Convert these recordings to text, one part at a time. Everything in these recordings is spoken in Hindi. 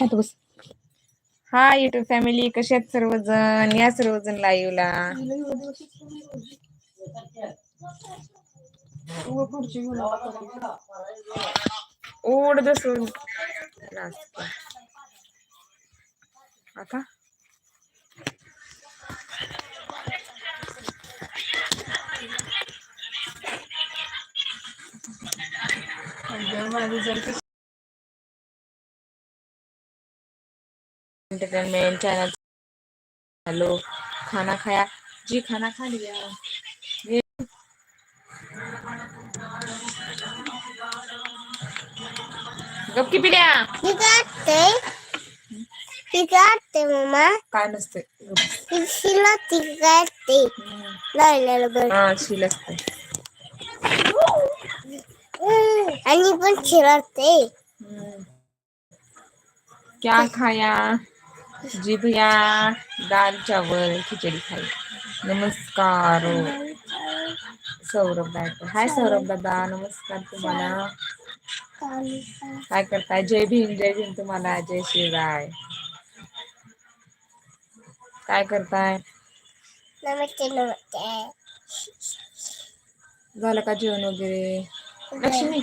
शांत बस हा युट्यूब फॅमिली कशी आहेत सर्वजण? या सर्वजण लाईव्हला ओढ दसून आता? एंटरटेनमेंट चॅनल हेलो खाना खाया? जी खाना खा लिया। ये गप mamá. काय नसते बर हा शिल असते आणि पण हम्म. क्या खाया? जी भैया दाल चावल खिचड़ी खाई। नमस्कार सौरभ दादा हाय सौरभ दादा नमस्कार तुम्हाला काय करताय जय भीम जय भीम तुम्हाला जय शिवराय काय करताय नमस्ते नमस्ते। झालं का जेवण वगैरे? लक्ष्मी?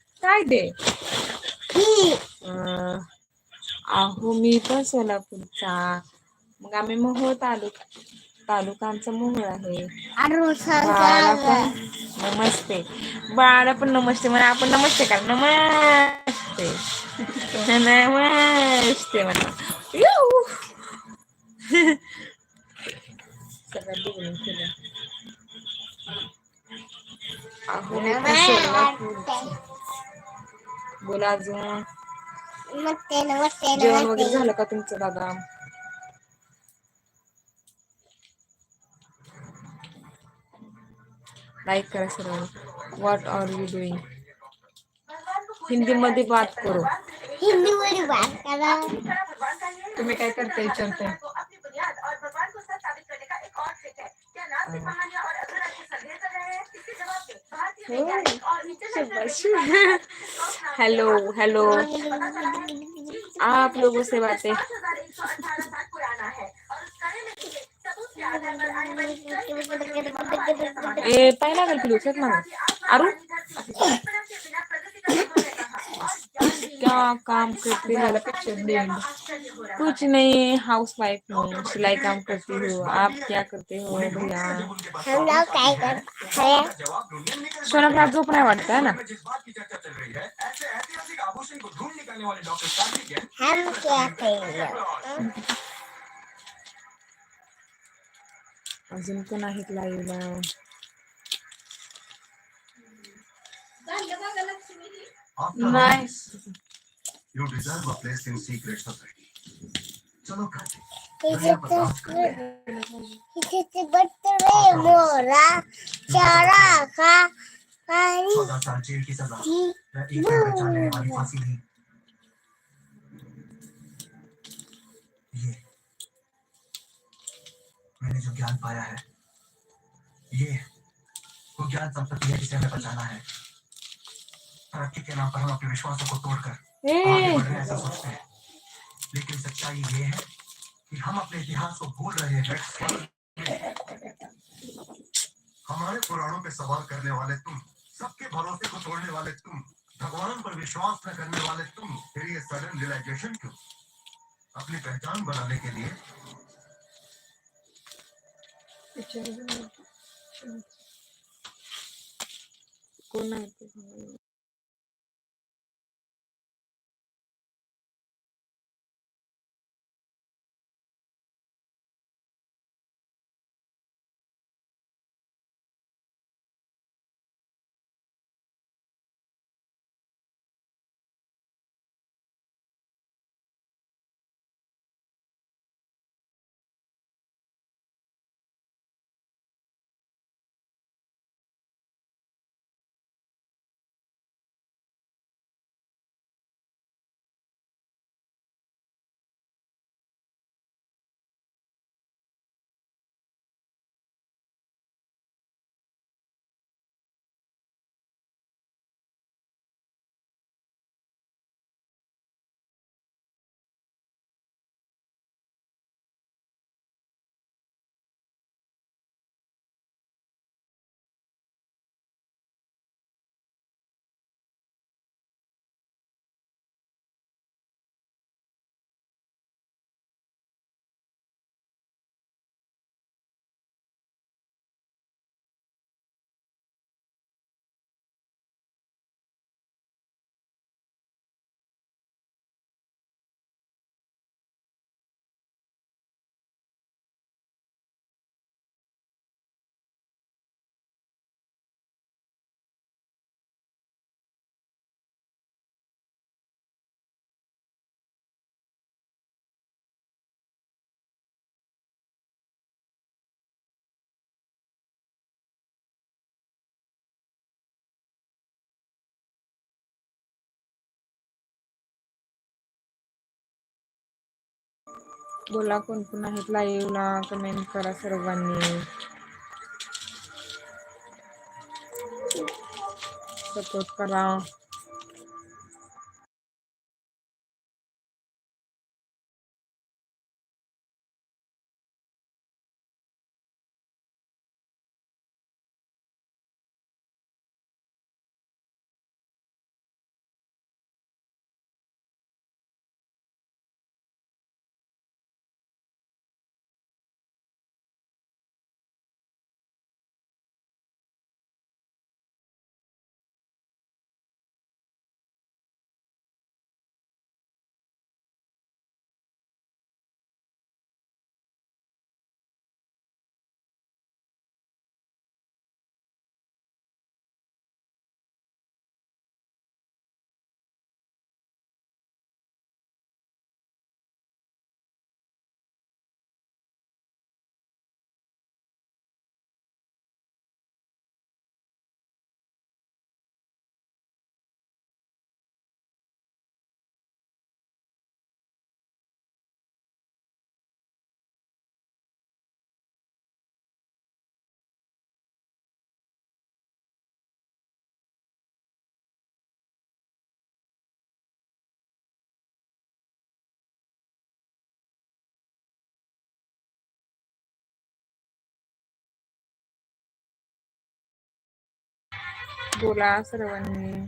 काय दे अं, अहो मी पण सोलापूरचा मग आम्ही मोहोळ तालुका तालुका आमचा मोहोळ आहे बाळाला पण नमस्ते बाळाला पण नमस्ते म्हणा आपण नमस्ते कर नमस्ते नमस्ते म्हणा येऊ. सगळं बिघडून केलं. अहो मी पण सोलापूरची. बोला अजून. नमस्ते नमस्ते जेवण वगैरे झालं का तुमचं दादा? लाईक करा सर्व what are you doing Hindi मध्ये बात करो. हिंदी मध्ये बात करा. तुम्ही काय करता विचारते हेलो हेलो। आप लोगों से बातें। ए पाय लागेल पिलू चल ना अरु क्या काम करती है? कुछ नहीं हाउस वाइफ हूँ सिलाई काम करती हूँ आप क्या करते हो भैया हम लोग काय करता है सोनम झोप नाही वाटत है ना हम क्या करेंगे अजून लाईव्हला Nice. You deserve a place in secret society. चलो खाते इथे इथे मोरा चारा खा आणि साल जेल की सजा। एक पैर वाली फांसी नहीं। ये। मैंने जो ज्ञान पाया है ये वो ज्ञान संपत्ति है जिसे हमें बचाना है। तरक्की के नाम पर हम अपने विश्वासों को तोड़कर आगे बढ़ रहे ऐसा सोचते हैं। लेकिन सच्चाई ये है कि हम अपने इतिहास को भूल रहे हैं। हमारे पुराणों पे सवाल करने वाले तुम, सबके भरोसे को तोड़ने वाले तुम, भगवान पर विश्वास न करने वाले तुम, फिर ये सडन रियलाइजेशन क्यों? अपनी पहचान बनाने के लिए। कोण बोला कोण कोण आहेत लाईव्हला कमेंट करा सर्वांनी. सपोर्ट करा. बोला सर्वांनी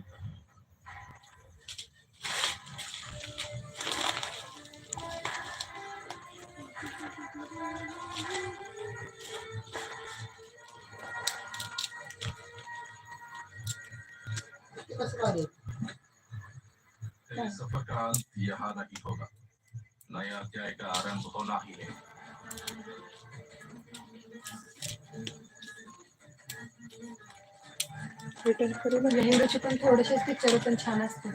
तेरे सफर का अंत यहाँ नहीं होगा नया अध्याय का आरंभ होना ही है Return करू हिंदूचे पण थोडेसेच पिक्चर पण छान असते